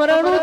રમ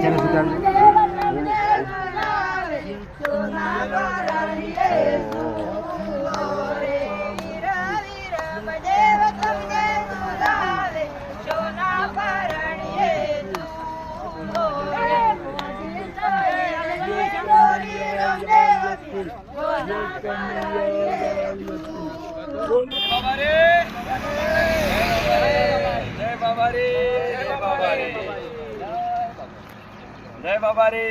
Janet Sudan. Oh. જય બાબા રે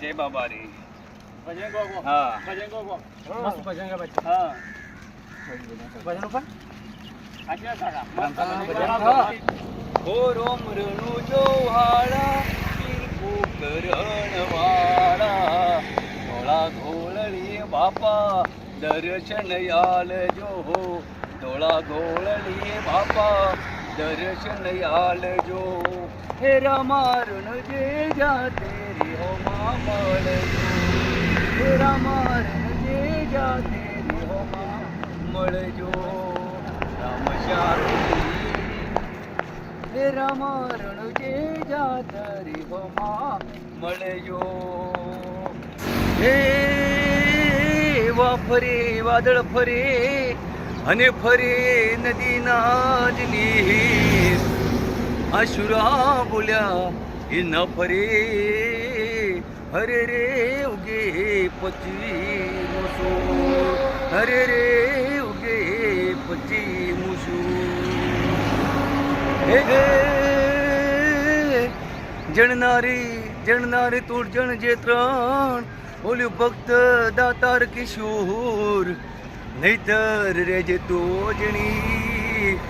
જય બાબા રે હા. હા. ઓ રોમ રણુ જોહાળા પીરકુ કરણવાળા ધોળા ઘોળડી બાપા દર્શન આલજો ધોળા ઘોળડી બાપા દર્શન આલજો હે રામારણ જે જાતે રે હો મા મળજો હે રામારણ જે જાતે રે હો મા મળજો રામ શારી હે રામારણ જે જાતરી હોમાં મળજો હે વા ફરે, વાદળ ફરે, અને ફરે નદીના જ આશુરા બોલ્યા, એ ન ફરે, હરે રે ઉગે પચી મુસુ હરે રે ઉગે પચી મુસુ હે જણનારી જણનારી તું જણ જે ત્રણ, બોલ્યું, ભક્ત દાતાર કિશોર, નહીતર રેજે તો જણી.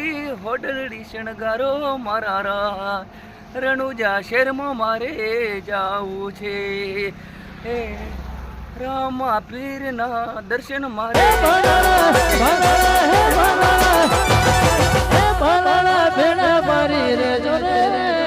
હોડલડી શણગારો મારા રા રણુજા શેરમાં મારે જાવું છે. હે, રામા પીરના દર્શન મારે. ભણા ભણા ભેણા મારી રે જો રે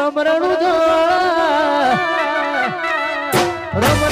રમ રણુ જો રમ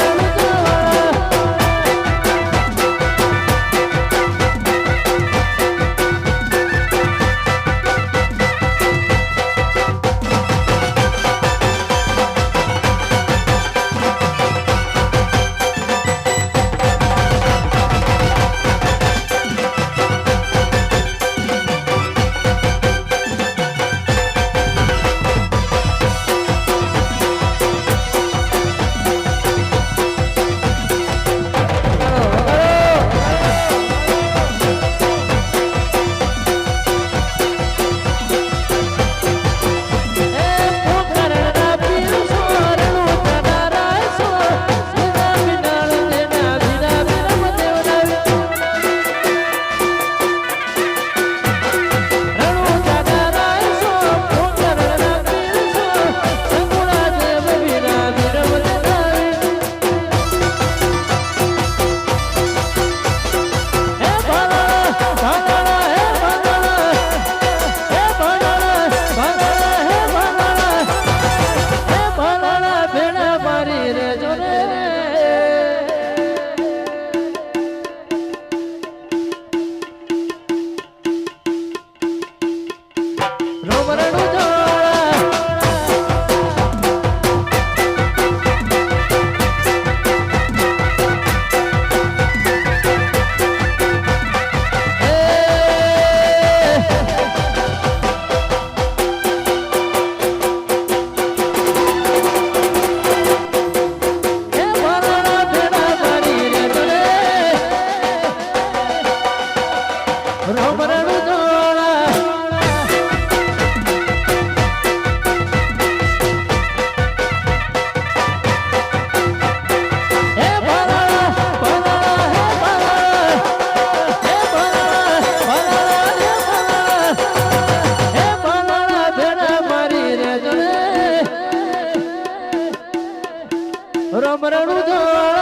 રમરણું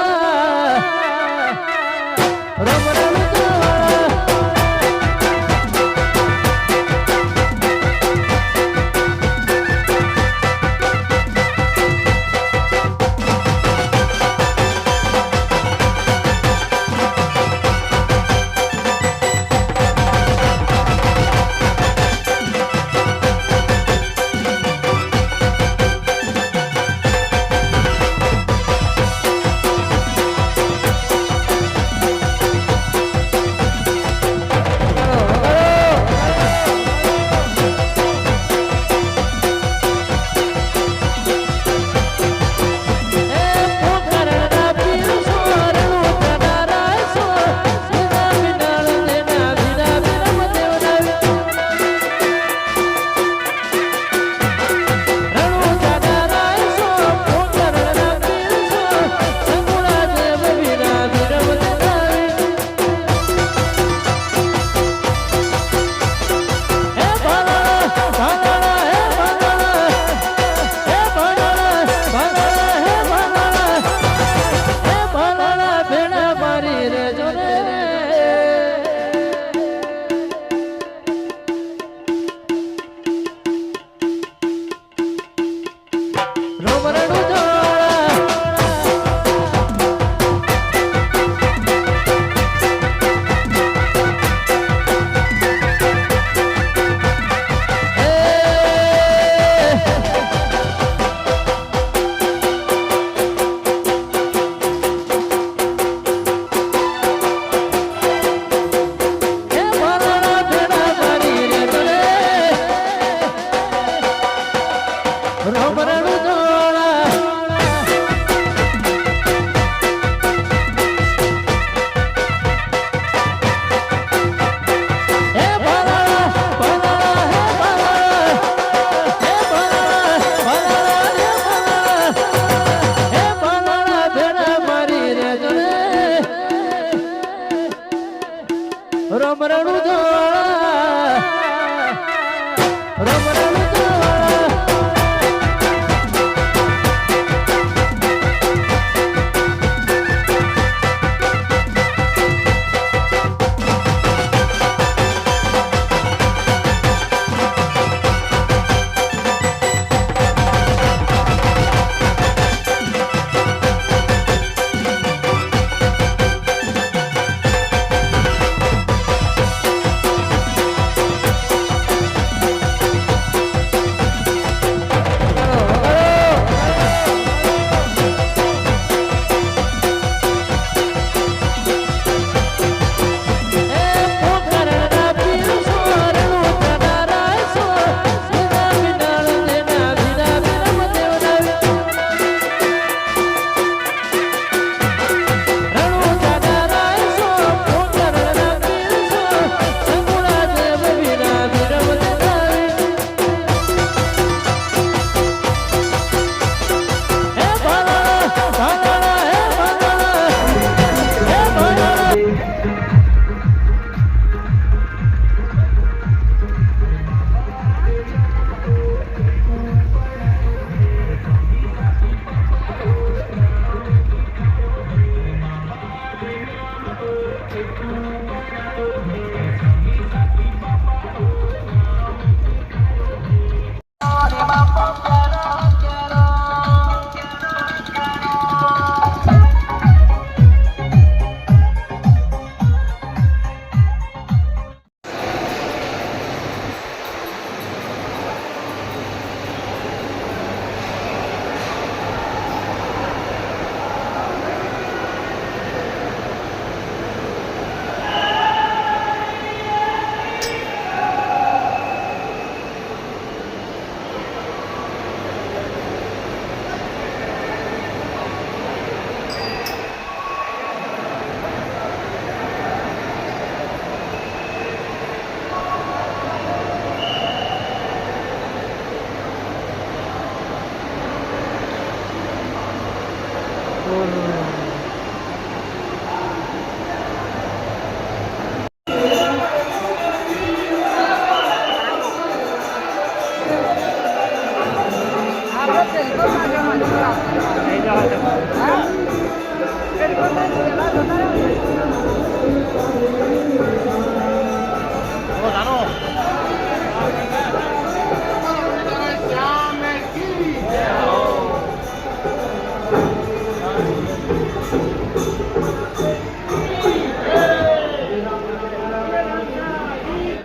等一下